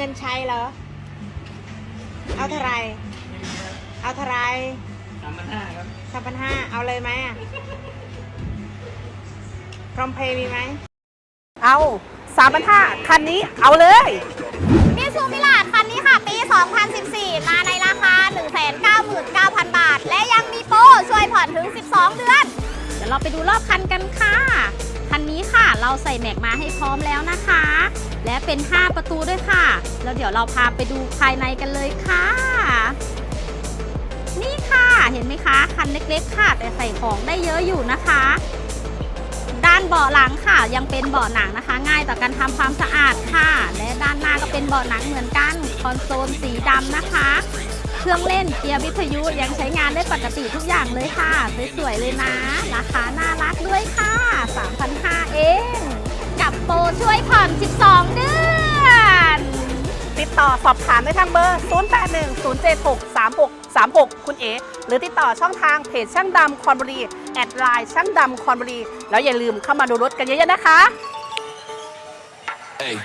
เงินใช้เหรอ เอาเท่าไหรเอาเท่าไหรสามพันห้าครับสามพันห้าเอาเลยไหมอะพร้อมเพย์มีไหมเอาสามพันห้าคันนี้เอาเลย มิซูมิลาดคันนี้ค่ะ ปี 2014 มาในราคา 199,000 บาท และยังมีโปรช่วยผ่อนถึง 12 เดือน เดี๋ยวเราไปดูรอบคันกันค่ะ คันนี้ค่ะเราใส่แม็กมาให้พร้อมแล้วนะคะ และเป็น 5 ประตูด้วยค่ะ แล้วเดี๋ยวเราพาไปดูภายในกันเลยค่ะ นี่ค่ะเห็นไหมคะ คันเล็กๆค่ะ แต่ใส่ของได้เยอะอยู่นะคะ ด้านเบาะหลังค่ะ ยังเป็นเบาะหนังนะคะ ง่ายต่อการทำความสะอาดค่ะ และด้านหน้าก็เป็นเบาะหนังเหมือนกันคอนโซลสีดำนะคะ เครื่องเล่นเกียร์วิทยุยังใช้งานได้ปกติทุกอย่างเลยค่ะสวยๆเลยนะราคาน่ารักด้วยค่ะ3,500 ปรช่วยผ่อน 12 เดือน ติดต่อสอบถามได้ทางเบอร์ 0810763636 คุณเอ๋หรือติดต่อช่องทางเพจช่างดำคอนบุรี แอดไลน์ช่างดำคอนบุรี แล้วอย่าลืมเข้ามาดูรถกันเยอะๆนะคะ Hey.